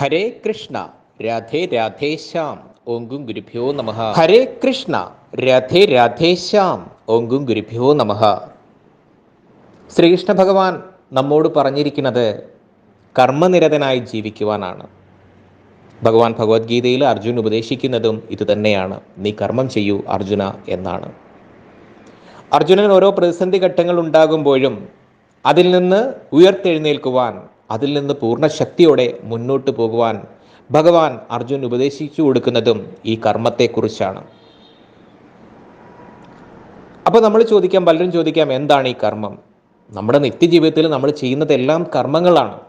ഹരേ കൃഷ്ണ രാധേ രാധേശ്യാം ഓങ്കും ഗുരുഭ്യോ നമ. ഹരേ കൃഷ്ണ രാധേ രാധേശ്യാം ഓങ്കും ഗുരുഭ്യോ നമ. ശ്രീകൃഷ്ണ ഭഗവാൻ നമ്മോട് പറഞ്ഞിരിക്കുന്നത് കർമ്മനിരതനായി ജീവിക്കുവാനാണ്. ഭഗവാൻ ഭഗവത്ഗീതയിൽ അർജുൻ ഉപദേശിക്കുന്നതും ഇതുതന്നെയാണ് നീ കർമ്മം ചെയ്യൂ അർജുന എന്നാണ്. അർജുനൻ ഓരോ പ്രതിസന്ധി ഘട്ടങ്ങൾ ഉണ്ടാകുമ്പോഴും അതിൽ നിന്ന് ഉയർത്തെഴുന്നേൽക്കുവാൻ അതിൽ നിന്ന് പൂർണ ശക്തിയോടെ മുന്നോട്ട് പോകുവാൻ ഭഗവാൻ അർജുൻ ഉപദേശിച്ചു കൊടുക്കുന്നതും ഈ കർമ്മത്തെക്കുറിച്ചാണ്. അപ്പോൾ നമ്മൾ ചോദിക്കാം പലരും ചോദിക്കാം എന്താണ് ഈ കർമ്മം? നമ്മുടെ നിത്യജീവിതത്തിൽ നമ്മൾ ചെയ്യുന്നതെല്ലാം കർമ്മങ്ങളാണ്.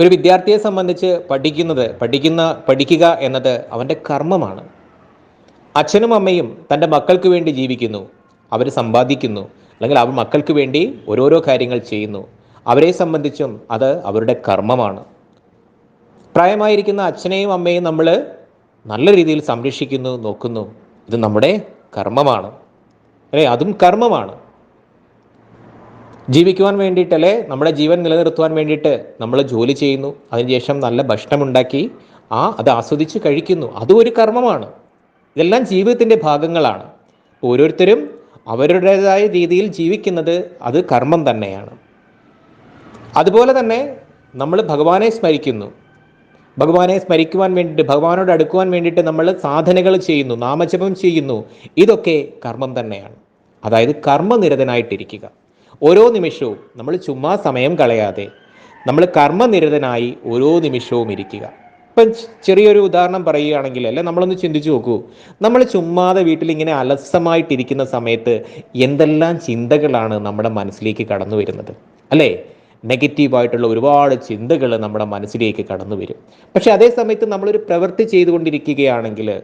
ഒരു വിദ്യാർത്ഥിയെ സംബന്ധിച്ച് പഠിക്കുന്നത് പഠിക്കുന്ന പഠിക്കുക എന്നത് അവന്റെ കർമ്മമാണ്. അച്ഛനും അമ്മയും തന്റെ മക്കൾക്ക് വേണ്ടി ജീവിക്കുന്നു അവർ സമ്പാദിക്കുന്നു അല്ലെങ്കിൽ അവർ മക്കൾക്ക് വേണ്ടി ഓരോരോ കാര്യങ്ങൾ ചെയ്യുന്നു. അവരെ സംബന്ധിച്ചും അത് അവരുടെ കർമ്മമാണ്. പ്രായമായിരിക്കുന്ന അച്ഛനെയും അമ്മയും നമ്മൾ നല്ല രീതിയിൽ സംരക്ഷിക്കുന്നു നോക്കുന്നു. ഇത് നമ്മുടെ കർമ്മമാണ്. അല്ലേ? അതും കർമ്മമാണ്. ജീവിക്കുവാൻ വേണ്ടിയിട്ടല്ലേ? നമ്മുടെ ജീവൻ നിലനിർത്തുവാൻ വേണ്ടിയിട്ട് നമ്മൾ ജോലി ചെയ്യുന്നു. അതിനുശേഷം നല്ല ഭക്ഷണം ഉണ്ടാക്കി ആ അത് ആസ്വദിച്ച് കഴിക്കുന്നു. അതും ഒരു കർമ്മമാണ്. ഇതെല്ലാം ജീവിതത്തിന്റെ ഭാഗങ്ങളാണ്. ഓരോരുത്തരും അവരുടേതായ രീതിയിൽ ജീവിക്കുന്നത് അത് കർമ്മം തന്നെയാണ്. അതുപോലെ തന്നെ നമ്മൾ ഭഗവാനെ സ്മരിക്കുന്നു. ഭഗവാനെ സ്മരിക്കുവാൻ വേണ്ടിയിട്ട് ഭഗവാനോട് അടുക്കുവാൻ വേണ്ടിയിട്ട് നമ്മൾ സാധനകൾ ചെയ്യുന്നു നാമജപം ചെയ്യുന്നു. ഇതൊക്കെ കർമ്മം തന്നെയാണ്. അതായത് കർമ്മനിരതനായിട്ടിരിക്കുക. ഓരോ നിമിഷവും നമ്മൾ ചുമ്മാ സമയം കളയാതെ നമ്മൾ കർമ്മനിരതനായി ഓരോ നിമിഷവും ഇരിക്കുക. ഇപ്പം ചെറിയൊരു ഉദാഹരണം പറയുകയാണെങ്കിൽ അല്ലെ നമ്മളൊന്ന് ചിന്തിച്ചു നോക്കൂ. നമ്മൾ ചുമ്മാതെ വീട്ടിൽ ഇങ്ങനെ അലസമായിട്ടിരിക്കുന്ന സമയത്ത് എന്തെല്ലാം ചിന്തകളാണ് നമ്മുടെ മനസ്സിലേക്ക് കടന്നു വരുന്നത് അല്ലേ? നെഗറ്റീവായിട്ടുള്ള ഒരുപാട് ചിന്തകൾ നമ്മുടെ മനസ്സിലേക്ക് കടന്നു വരും. പക്ഷേ അതേ സമയത്ത് നമ്മളൊരു പ്രവൃത്തി ചെയ്തുകൊണ്ടിരിക്കുകയാണെങ്കിൽ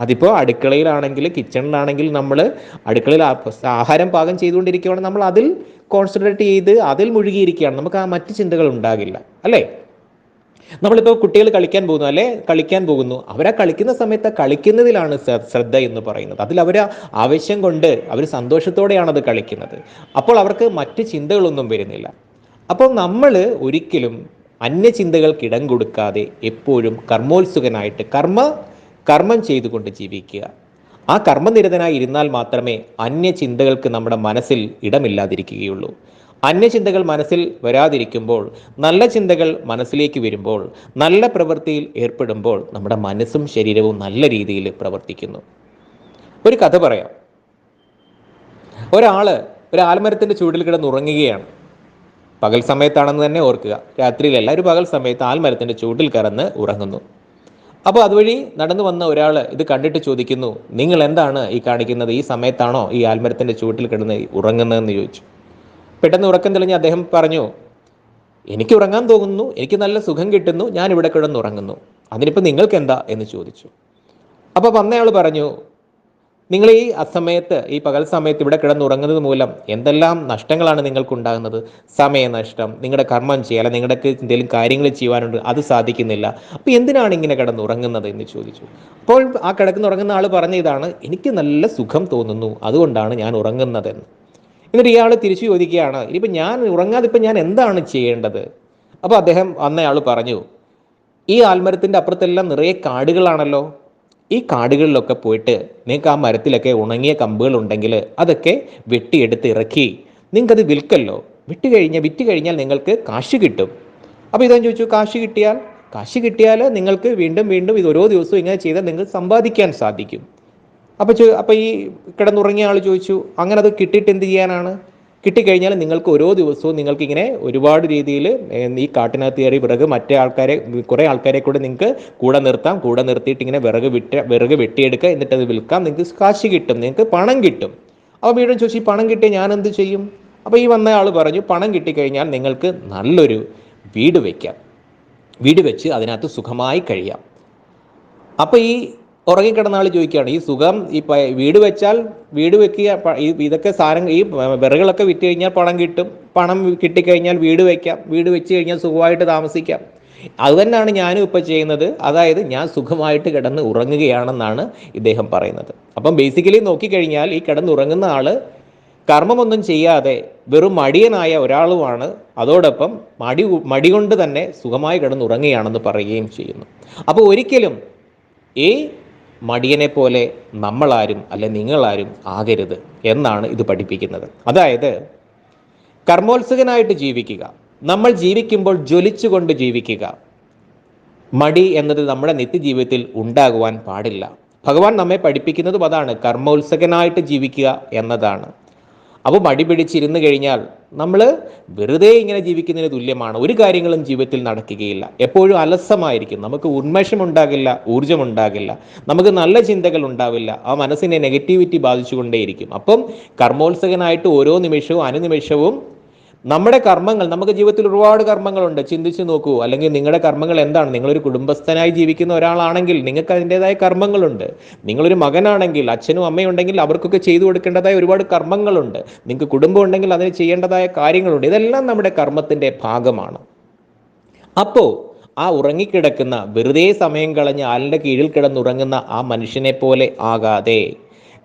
അതിപ്പോൾ അടുക്കളയിലാണെങ്കിൽ കിച്ചണിലാണെങ്കിൽ നമ്മൾ അടുക്കളയിൽ ആഹാരം പാകം ചെയ്തുകൊണ്ടിരിക്കുകയാണ്. നമ്മൾ അതിൽ കോൺസെൻട്രേറ്റ് ചെയ്ത് അതിൽ മുഴുകിയിരിക്കുകയാണ്. നമുക്ക് ആ മറ്റ് ചിന്തകൾ ഉണ്ടാകില്ല. അല്ലേ? നമ്മളിപ്പോൾ കുട്ടികൾ കളിക്കാൻ പോകുന്നു അല്ലെ? കളിക്കാൻ പോകുന്നു. അവരാ കളിക്കുന്ന സമയത്ത് കളിക്കുന്നതിലാണ് ശ്രദ്ധ എന്ന് പറയുന്നത്. അതിൽ അവർ ആവശ്യം കൊണ്ട് അവർ സന്തോഷത്തോടെയാണ് അത് കളിക്കുന്നത്. അപ്പോൾ അവർക്ക് മറ്റ് ചിന്തകളൊന്നും വരുന്നില്ല. അപ്പോൾ നമ്മൾ ഒരിക്കലും അന്യചിന്തകൾക്ക് ഇടം കൊടുക്കാതെ എപ്പോഴും കർമ്മോത്സുകനായിട്ട് കർമ്മ കർമ്മം ചെയ്തുകൊണ്ട് ജീവിക്കുക. ആ കർമ്മനിരതനായി ഇരുന്നാൽ മാത്രമേ അന്യചിന്തകൾക്ക് നമ്മുടെ മനസ്സിൽ ഇടമില്ലാതിരിക്കുകയുള്ളൂ. അന്യചിന്തകൾ മനസ്സിൽ വരാതിരിക്കുമ്പോൾ നല്ല ചിന്തകൾ മനസ്സിലേക്ക് വരുമ്പോൾ നല്ല പ്രവൃത്തിയിൽ ഏർപ്പെടുമ്പോൾ നമ്മുടെ മനസ്സും ശരീരവും നല്ല രീതിയിൽ പ്രവർത്തിക്കുന്നു. ഒരു കഥ പറയാം. ഒരാൾ ഒരു ആൽമരത്തിന്റെ ചൂടിൽ കിടന്ന് ഉറങ്ങുകയാണ് പകൽ സമയത്താണെന്ന് തന്നെ ഓർക്കുക. രാത്രിയിലല്ല ഒരു പകൽ സമയത്ത് ആൽമരത്തിന്റെ ചൂട്ടിൽ കറന്ന് ഉറങ്ങുന്നു. അപ്പോൾ അതുവഴി നടന്നു വന്ന ഒരാൾ ഇത് കണ്ടിട്ട് ചോദിക്കുന്നു നിങ്ങൾ എന്താണ് ഈ കാണിക്കുന്നത്? ഈ സമയത്താണോ ഈ ആൽമരത്തിന്റെ ചൂട്ടിൽ കിടന്ന് ഉറങ്ങുന്നതെന്ന് ചോദിച്ചു. പെട്ടെന്ന് ഉറക്കം തെളിഞ്ഞ് അദ്ദേഹം പറഞ്ഞു എനിക്ക് ഉറങ്ങാൻ തോന്നുന്നു എനിക്ക് നല്ല സുഖം കിട്ടുന്നു ഞാൻ ഇവിടെ കിടന്ന് ഉറങ്ങുന്നു. അതിനിപ്പോൾ നിങ്ങൾക്ക് എന്താ എന്ന് ചോദിച്ചു. അപ്പോൾ വന്നയാൾ പറഞ്ഞു നിങ്ങൾ ഈ അസമയത്ത് ഈ പകൽ സമയത്ത് ഇവിടെ കിടന്നുറങ്ങുന്നത് മൂലം എന്തെല്ലാം നഷ്ടങ്ങളാണ് നിങ്ങൾക്ക് നിങ്ങൾക്കുണ്ടാകുന്നത് സമയനഷ്ടം നിങ്ങളുടെ കർമ്മം ചെയ്യാൻ അല്ലെങ്കിൽ നിങ്ങളുടെ എന്തെങ്കിലും കാര്യങ്ങൾ ചെയ്യുവാനുണ്ട് അത് സാധിക്കുന്നില്ല. അപ്പോൾ എന്തിനാണ് ഇങ്ങനെ കിടന്നുറങ്ങുന്നത് എന്ന് ചോദിച്ചു. അപ്പോൾ ആ കിടക്കുന്നുറങ്ങുന്ന ആൾ പറഞ്ഞ ഇതാണ് എനിക്ക് നല്ല സുഖം തോന്നുന്നു അതുകൊണ്ടാണ് ഞാൻ ഉറങ്ങുന്നതെന്ന്. എന്നിട്ട് ഇയാൾ തിരിച്ചു ചോദിക്കുകയാണ് ഇനിയിപ്പോൾ ഞാൻ ഉറങ്ങാതെ ഇപ്പം ഞാൻ എന്താണ് ചെയ്യേണ്ടത്? അപ്പോൾ അദ്ദേഹം അന്നയാൾ പറഞ്ഞു ഈ ആൽമരത്തിന്റെ അപ്പുറത്തെല്ലാം നിറയെ കാടുകളാണല്ലോ ഈ കാടുകളിലൊക്കെ പോയിട്ട് നിങ്ങൾക്ക് ആ മരത്തിലൊക്കെ ഉണങ്ങിയ കമ്പുകൾ ഉണ്ടെങ്കിൽ അതൊക്കെ വെട്ടിയെടുത്ത് ഇറക്കി. നിങ്ങൾക്കത് വിൽക്കല്ലോ. വിറ്റ് കഴിഞ്ഞാൽ വിറ്റ് കഴിഞ്ഞാൽ നിങ്ങൾക്ക് കാശ് കിട്ടും. അപ്പോൾ ഇതാ ചോദിച്ചു കാശ് കിട്ടിയാൽ? കാശ് കിട്ടിയാൽ നിങ്ങൾക്ക് വീണ്ടും വീണ്ടും ഇത് ഓരോ ദിവസവും ഇങ്ങനെ ചെയ്താൽ നിങ്ങൾക്ക് സമ്പാദിക്കാൻ സാധിക്കും. അപ്പോൾ അപ്പോൾ ഈ കിടന്നുറങ്ങിയ ആൾ ചോദിച്ചു അങ്ങനെ അത് കിട്ടിയിട്ട് എന്ത് ചെയ്യാനാണ്? കിട്ടിക്കഴിഞ്ഞാൽ നിങ്ങൾക്ക് ഓരോ ദിവസവും നിങ്ങൾക്കിങ്ങനെ ഒരുപാട് രീതിയിൽ ഈ കാട്ടിനകത്ത് കയറി വിറക് മറ്റേ ആൾക്കാരെ കുറേ ആൾക്കാരെ കൂടെ നിങ്ങൾക്ക് കൂടെ നിർത്താം. കൂടെ നിർത്തിയിട്ട് ഇങ്ങനെ വിറക് വിട്ട് വിറക് വെട്ടിയെടുക്കുക. എന്നിട്ട് അത് വിൽക്കാം. നിങ്ങൾക്ക് കാശ് കിട്ടും. നിങ്ങൾക്ക് പണം കിട്ടും. അപ്പോൾ വീണ്ടും ചോദിച്ചു ഈ പണം കിട്ടിയ ഞാൻ എന്ത് ചെയ്യും? അപ്പോൾ ഈ വന്ന ആൾ പറഞ്ഞു പണം കിട്ടിക്കഴിഞ്ഞാൽ നിങ്ങൾക്ക് നല്ലൊരു വീട് വയ്ക്കാം വീട് വെച്ച് അതിനകത്ത് സുഖമായി കഴിയാം. അപ്പോൾ ഈ ഉറങ്ങിക്കിടന്ന ആൾ ചോദിക്കുകയാണ് ഈ സുഖം ഈ വീട് വെച്ചാൽ വീട് വെക്കുക ഇതൊക്കെ സാധനം ഈ വിറകളൊക്കെ വിറ്റ് കഴിഞ്ഞാൽ പണം കിട്ടും പണം കിട്ടിക്കഴിഞ്ഞാൽ വീട് വെക്കാം വീട് വെച്ച് കഴിഞ്ഞാൽ സുഖമായിട്ട് താമസിക്കാം. അത് തന്നെയാണ് ഞാനും ഇപ്പോൾ ചെയ്യുന്നത്. അതായത് ഞാൻ സുഖമായിട്ട് കിടന്ന് ഉറങ്ങുകയാണെന്നാണ് ഇദ്ദേഹം പറയുന്നത്. അപ്പം ബേസിക്കലി നോക്കിക്കഴിഞ്ഞാൽ ഈ കിടന്നുറങ്ങുന്ന ആൾ കർമ്മമൊന്നും ചെയ്യാതെ വെറും മടിയനായ ഒരാളുമാണ്. അതോടൊപ്പം മടി മടി കൊണ്ട് തന്നെ സുഖമായി കിടന്നുറങ്ങുകയാണെന്ന് പറയുകയും ചെയ്യുന്നു. അപ്പോൾ ഒരിക്കലും ഈ മടിയനെ പോലെ നമ്മളാരും അല്ലെ നിങ്ങളാരും ആകരുത് എന്നാണ് ഇത് പഠിപ്പിക്കുന്നത്. അതായത് കർമ്മോത്സുകനായിട്ട് ജീവിക്കുക നമ്മൾ ജീവിക്കുമ്പോൾ ജ്വലിച്ചുകൊണ്ട് ജീവിക്കുക. മടി എന്നത് നമ്മുടെ നിത്യജീവിതത്തിൽ ഉണ്ടാകുവാൻ പാടില്ല. ഭഗവാൻ നമ്മെ പഠിപ്പിക്കുന്നതും അതാണ് കർമ്മോത്സുകനായിട്ട് ജീവിക്കുക എന്നതാണ്. അപ്പോൾ മടി പിടിച്ചിരുന്നു കഴിഞ്ഞാൽ നമ്മൾ വെറുതെ ഇങ്ങനെ ജീവിക്കുന്നതിന് തുല്യമാണ്. ഒരു കാര്യങ്ങളും ജീവിതത്തിൽ നടക്കുകയില്ല. എപ്പോഴും അലസമായിരിക്കും. നമുക്ക് ഉന്മേഷമുണ്ടാകില്ല ഊർജമുണ്ടാകില്ല. നമുക്ക് നല്ല ചിന്തകൾ ഉണ്ടാവില്ല. ആ മനസ്സിനെ നെഗറ്റിവിറ്റി ബാധിച്ചുകൊണ്ടേയിരിക്കും. അപ്പം കർമ്മോത്സകനായിട്ട് ഓരോ നിമിഷവും അനുനിമിഷവും നമ്മുടെ കർമ്മങ്ങൾ നമുക്ക് ജീവിതത്തിൽ ഒരുപാട് കർമ്മങ്ങളുണ്ട്. ചിന്തിച്ചു നോക്കൂ. അല്ലെങ്കിൽ നിങ്ങളുടെ കർമ്മങ്ങൾ എന്താണ്? നിങ്ങളൊരു കുടുംബസ്ഥനായി ജീവിക്കുന്ന ഒരാളാണെങ്കിൽ നിങ്ങൾക്ക് അതിന്റെതായ കർമ്മങ്ങളുണ്ട്. നിങ്ങളൊരു മകനാണെങ്കിൽ അച്ഛനും അമ്മയും ഉണ്ടെങ്കിൽ അവർക്കൊക്കെ ചെയ്തു കൊടുക്കേണ്ടതായ ഒരുപാട് കർമ്മങ്ങളുണ്ട്. നിങ്ങൾക്ക് കുടുംബം ഉണ്ടെങ്കിൽ അതിന് ചെയ്യേണ്ടതായ കാര്യങ്ങളുണ്ട്. ഇതെല്ലാം നമ്മുടെ കർമ്മത്തിന്റെ ഭാഗമാണ്. അപ്പോൾ ആ ഉറങ്ങിക്കിടക്കുന്ന വെറുതെ സമയം കളഞ്ഞ് ആലിന്റെ കീഴിൽ കിടന്നുറങ്ങുന്ന ആ മനുഷ്യനെ പോലെ ആകാതെ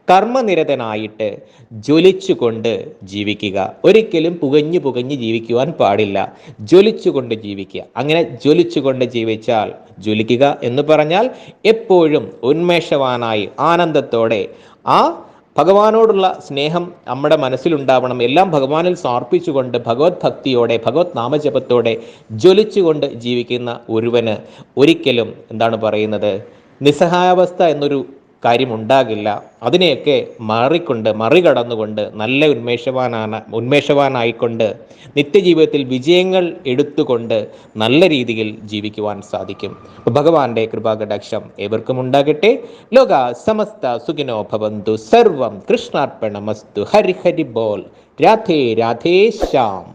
കർമ്മനിരതനായിട്ട് ജ്വലിച്ചുകൊണ്ട് ജീവിക്കുക. ഒരിക്കലും പുകഞ്ഞു പുകഞ്ഞ് ജീവിക്കുവാൻ പാടില്ല. ജ്വലിച്ചുകൊണ്ട് ജീവിക്കുക. അങ്ങനെ ജ്വലിച്ചുകൊണ്ട് ജീവിച്ചാൽ ജ്വലിക്കുക എന്ന് പറഞ്ഞാൽ എപ്പോഴും ഉന്മേഷവാനായി ആനന്ദത്തോടെ ആ ഭഗവാനോടുള്ള സ്നേഹം നമ്മുടെ മനസ്സിലുണ്ടാവണം. എല്ലാം ഭഗവാനിൽ സമർപ്പിച്ചുകൊണ്ട് ഭഗവത് ഭക്തിയോടെ ഭഗവത് നാമജപത്തോടെ ജ്വലിച്ചുകൊണ്ട് ജീവിക്കുന്ന ഒരുവന് ഒരിക്കലും എന്താണ് പറയുന്നത്? നിസ്സഹായാവസ്ഥ എന്നൊരു കാര്യം ഉണ്ടാകില്ല അതിനെയൊക്കെ മാറിക്കൊണ്ട് മറികടന്നുകൊണ്ട് നല്ല ഉന്മേഷവാനാണ് ഉന്മേഷവാനായിക്കൊണ്ട് നിത്യജീവിതത്തിൽ വിജയങ്ങൾ എടുത്തുകൊണ്ട് നല്ല രീതിയിൽ ജീവിക്കുവാൻ സാധിക്കും. ഭഗവാന്റെ കൃപാകടാക്ഷം ഏവർക്കും ഉണ്ടാകട്ടെ ലോക സമസ്ത സുഖിനോ ഭവന്തു. സർവം കൃഷ്ണാർപ്പണമസ്തു. ഹരിഹരി ഹരി ബോൾ. രാധേ രാധേ ശ്യാം.